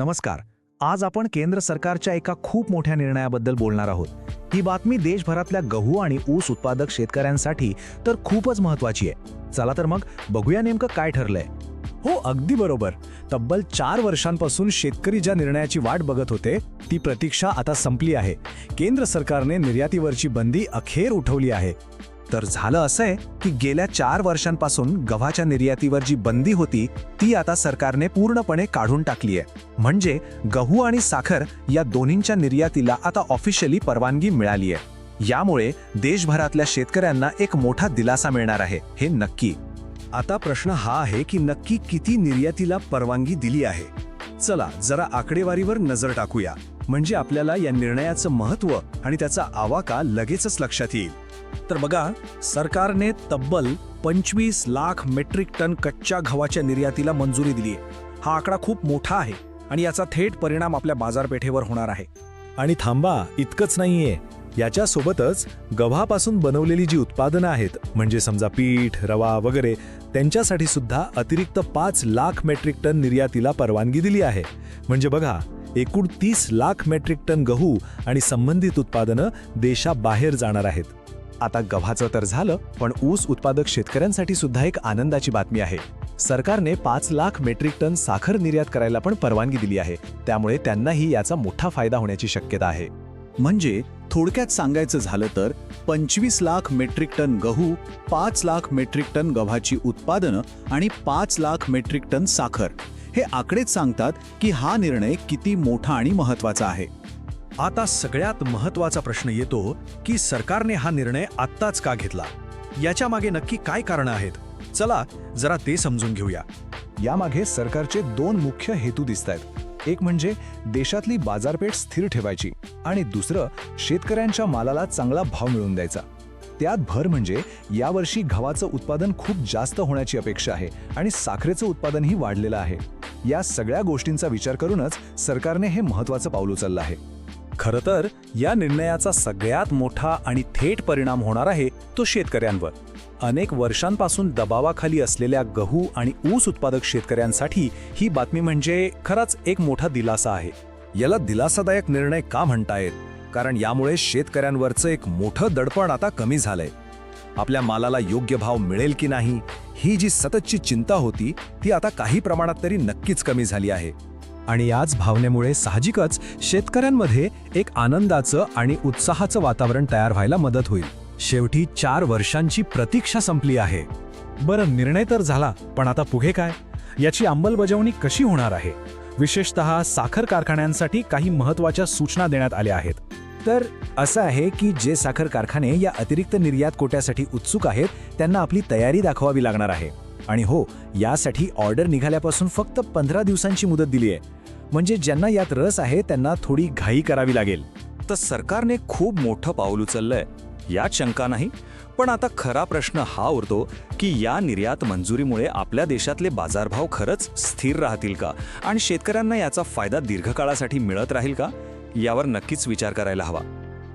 नमस्कार. आज आपण केंद्र सरकारच्या एका खूप मोठ्या निर्णयाबद्दल बोलणार आहोत. ही बातमी देशभरातल्या गहू आणि ऊस उत्पादक शेतकऱ्यांसाठी तर खूपच महत्वाची आहे. चला तर मग बघूया नेमकं काय ठरलंय. हो अगदी बरोबर. तब्बल चार वर्षांपासून शेतकरी ज्या निर्णयाची वाट बघत होते ती प्रतीक्षा आता संपली आहे. केंद्र सरकारने निर्यातीवरची बंदी अखेर उठवली आहे. तर झालं असंय की गेल्या चार वर्षांपासून गव्हाच्या निर्यातीवर जी बंदी होती ती आता सरकारने पूर्णपणे काढून टाकली आहे. म्हणजे गहू आणि साखर या दोन्हींच्या निर्यातीला आता ऑफिशियली परवानगी मिळाली आहे. यामुळे देशभरातल्या शेतकऱ्यांना एक मोठा दिलासा मिळणार आहे हे नक्की. आता प्रश्न हा आहे की नक्की किती निर्यातीला परवानगी दिली आहे? चला जरा आकडेवारीवर नजर टाकूया. म्हणजे आपल्याला या निर्णयाचं महत्त्व आणि त्याचा आवाका लगेचच लक्षात येईल. तर बघा सरकारने तब्बल पंचवीस लाख मेट्रिक टन कच्च्या गव्हाच्या निर्यातीला मंजुरी दिली आहे हा आकडा खूप मोठा आहे आणि याचा थेट परिणाम आपल्या बाजारपेठेवर होणार आहे. आणि थांबा इतकंच नाहीये. याच्यासोबतच गव्हापासून बनवलेली जी उत्पादनं आहेत म्हणजे समजा पीठ रवा वगैरे त्यांच्यासाठी सुद्धा अतिरिक्त पाच लाख मेट्रिक टन निर्यातीला परवानगी दिली आहे. म्हणजे बघा एकूण तीस लाख मेट्रिक टन गहू आणि संबंधित उत्पादनं देशाबाहेर जाणार आहेत. आता गव्हाचं तर झालं पण ऊस उत्पादक शेतकऱ्यांसाठी सुद्धा एक आनंदाची बातमी आहे. सरकारने पाच लाख मेट्रिक टन साखर निर्यात करायला पण परवानगी दिली आहे. त्यामुळे त्यांनाही याचा मोठा फायदा होण्याची शक्यता आहे. म्हणजे थोडक्यात सांगायचं झालं तर पंचवीस लाख मेट्रिक टन गहू पाच लाख मेट्रिक टन गव्हाची उत्पादनं आणि पाच लाख मेट्रिक टन साखर. हे आकडेच सांगतात की हा निर्णय किती मोठा आणि महत्त्वाचा आहे. आता सगळ्यात महत्त्वाचा प्रश्न येतो की सरकारने हा निर्णय आत्ताच का घेतला? याच्या मागे नक्की काय कारणं आहेत? चला जरा ते समजून घेऊया. यामागे सरकारचे दोन मुख्य हेतू दिसत आहेत एक म्हणजे देशातली बाजारपेठ स्थिर ठेवायची आणि दुसरं शेतकऱ्यांच्या मालाला चांगला भाव मिळवून द्यायचा. त्यात भर म्हणजे यावर्षी गव्हाचं उत्पादन खूप जास्त होण्याची अपेक्षा आहे आणि साखरेचं उत्पादनही वाढलेलं आहे. या सगळ्या गोष्टींचा विचार करूनच सरकारने हे महत्वाचं पाऊल उचललं आहे. खरं तर या निर्णयाचा सगळ्यात मोठा आणि थेट परिणाम होणार आहे तो शेतकऱ्यांवर. अनेक वर्षांपासून दबावाखाली असलेल्या गहू आणि ऊस उत्पादक शेतकऱ्यांसाठी ही बातमी म्हणजे खराच एक मोठा दिलासा आहे. याला दिलासादायक निर्णय का म्हणतायत कारण यामुळे शेतकऱ्यांवरचं एक मोठं दडपण आता कमी झालंय. आपल्या मालाला योग्य भाव मिळेल की नाही ही जी सततची चिंता होती ती आता काही प्रमाणात तरी नक्कीच कमी झाली आहे. आणि याच भावनेमुळे साहजिकच शेतकऱ्यांमध्ये एक आनंदाचं आणि उत्साहाचं वातावरण तयार व्हायला मदत होईल. शेवटी चार वर्षांची प्रतीक्षा संपली आहे. बरं निर्णय तर झाला पण आता पुढे काय? याची अंमलबजावणी कशी होणार आहे? विशेषतः साखर कारखान्यांसाठी काही महत्त्वाच्या सूचना देण्यात आल्या आहेत. तर असं आहे की जे साखर कारखाने या अतिरिक्त निर्यात कोट्यासाठी उत्सुक आहेत त्यांना आपली तयारी दाखवावी लागणार आहे. आणि हो यासाठी ऑर्डर निघाल्यापासून फक्त पंधरा दिवसांची मुदत दिली आहे म्हणजे ज्यांना यात रस आहे त्यांना थोडी घाई करावी लागेल. तर सरकारने खूप मोठं पाऊल उचललंय. यात शंका नाही पण आता खरा प्रश्न हा उरतो की या निर्यात मंजुरीमुळे आपल्या देशातले बाजारभाव खरंच स्थिर राहतील का? आणि शेतकऱ्यांना याचा फायदा दीर्घकाळासाठी मिळत राहील का? यावर नक्कीच विचार करायला हवा.